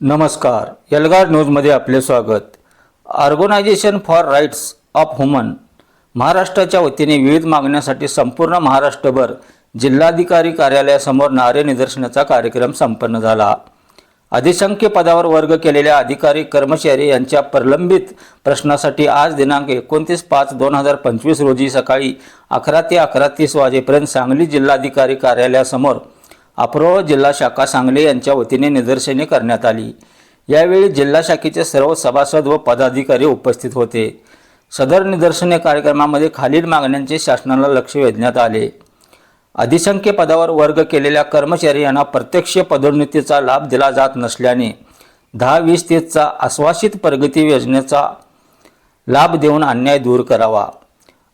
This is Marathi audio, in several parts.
नमस्कार. एल्गार न्यूजमध्ये आपले स्वागत. Organisation for rights of women महाराष्ट्राच्या वतीने विविध मागण्यासाठी संपूर्ण महाराष्ट्रभर जिल्हाधिकारी कार्यालयासमोर नारे निदर्शनाचा कार्यक्रम संपन्न झाला. अधिसंख्य पदावर वर्ग केलेल्या अधिकारी कर्मचारी यांच्या प्रलंबित प्रश्नासाठी आज दिनांक एकोणतीस पाच दोन हजार पंचवीस रोजी सकाळी अकरा ते अकरा तीस वाजेपर्यंत सांगली जिल्हाधिकारी कार्यालयासमोर अप्रो जिल्हा शाखा सांगली यांच्या वतीने निदर्शने करण्यात आली. यावेळी जिल्हा शाखेचे सर्व सभासद व पदाधिकारी उपस्थित होते. सदर निदर्शने कार्यक्रमामध्ये खालील मागण्यांचे शासनाला लक्ष वेधण्यात आले. अधिसंख्य पदावर वर्ग केलेल्या कर्मचारी यांना प्रत्यक्ष पदोन्नतीचा लाभ दिला जात नसल्याने दहा वीस तीसचा आश्वासित प्रगती योजनेचा लाभ देऊन अन्याय दूर करावा.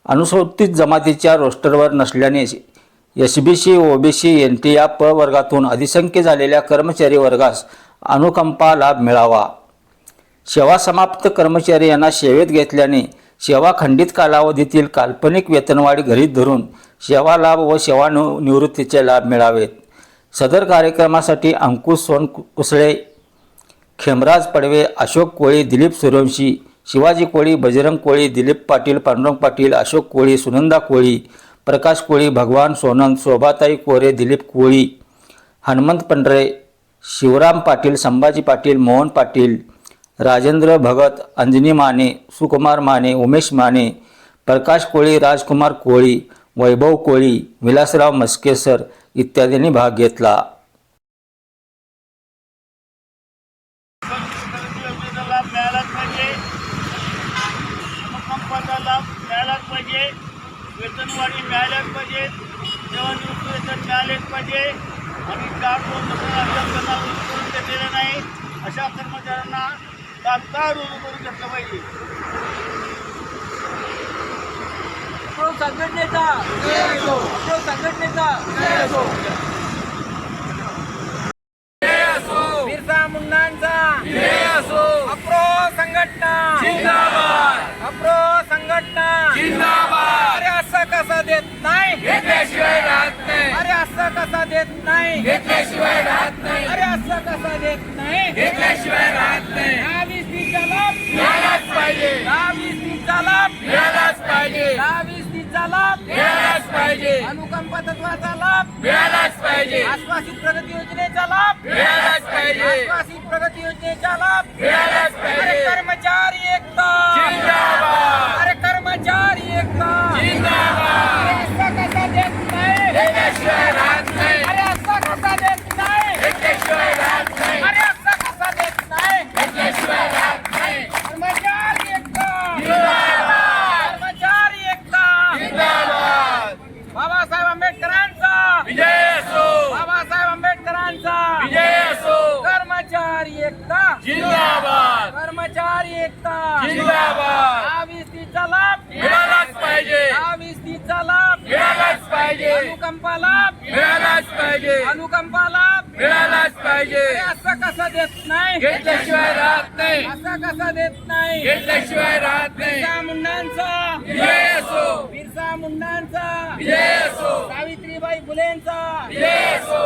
अनुसूचित जमातीच्या रोस्टरवर नसल्याने S B C OBC N T या प वर्गातून अधिसंख्य झालेल्या कर्मचारी वर्गास अनुकंपा लाभ मिळावा. सेवा समाप्त कर्मचारी यांना सेवेत घेतल्याने सेवा खंडित कालावधीतील काल्पनिक वेतनवाढ घरीत धरून सेवा लाभ व सेवा निवृत्तीचे लाभ मिळावेत. सदर कार्यक्रमासाठी अंकुश सोन कुसळे खेमराज पडवे अशोक कोळी दिलीप सूर्यवंशी शिवाजी कोळी बजरंग कोळी दिलीप पाटील पांडुरंग पाटील अशोक कोळी सुनंदा कोळी प्रकाश कोळी भगवान सोनंद शोभाताई कोरे दिलीप कोळी हनुमंत पंढरे शिवराम पाटील संभाजी पाटील मोहन पाटील राजेंद्र भगत अंजनी माने सुकुमार माने उमेश माने प्रकाश कोळी राजकुमार कोळी वैभव कोळी विलासराव मस्केसर इत्यादींनी भाग घेतला. लाभ मिळालाच पाहिजे. वेतनवाढी मिळाल्याच पाहिजे सेवानिवृत्ती वेतन मिळालेच पाहिजे. आणि चार दोन त्यांना करून घेतलेलं नाही अशा कर्मचाऱ्यांना तात्काळ रुजू करून घेतलं पाहिजे. संघटनेचा संघटनेचा बिरसा मुंडांचा. अप्रो संघटना अप्रो संघटना अरे असं कसं देत नाही घेतल्याशिवाय राहत नाही अरे असं कसं देत नाही? घेतल्याशिवाय राहत नाही. अरे असं कसं देत नाही? घेतल्याशिवाय राहत नाही. दहा वीस तीसचा लाभ? मिळालाच पाहिजे. दहा वीस तीसचा लाभ? मिळालाच पाहिजे. दहा वीस तीसचा लाभ? मिळालाच पाहिजे. अनुकंप तत्वाचा लाभ? मिळालाच पाहिजे. आश्वासित प्रगती योजनेचा लाभ? मिळालाच पाहिजे. आश्वासित प्रगती योजनेचा लाभ? मिळालाच पाहिजे अरे कर्मचारी एकता जिंदाबाद अरे कर्मचारी एकता जिंदाबाद अरे असं कसा देत नाही घेतल्याशिवाय राहत नाही अरे असं कसा देत नाही घेतल्याशिवाय राहत नाही अरे असं कसा देत नाही घेतल्याशिवाय राहत नाही कर्मचारी एकता जिंदाबाद कर्मचारी एकता जिंदाबाद बाबासाहेब आंबेडकरांचा विजय असो बाबासाहेब आंबेडकरांचा विजय असो कर्मचारी एकता जिंदाबाद कर्मचारी एकता. जिंदाबाद. वीस तीसचा लाभ मिळालाच पाहिजे. वीस तीसचा लाभ मिळालाच पाहिजे. अनुकंपा लाभ मिळालाच पाहिजे. अनुकंपा लाभ मिळालाच पाहिजे. असं कसं देत नाही? घेतल्याशिवाय राहत नाही. असं कसं देत नाही? घेतल्याशिवाय राहत नाही. बिरसा मुंडांचा. विजय असो. बिरसा मुंडांचा. विजय असो. सावित्रीबाई फुलेंचा. विजय असो.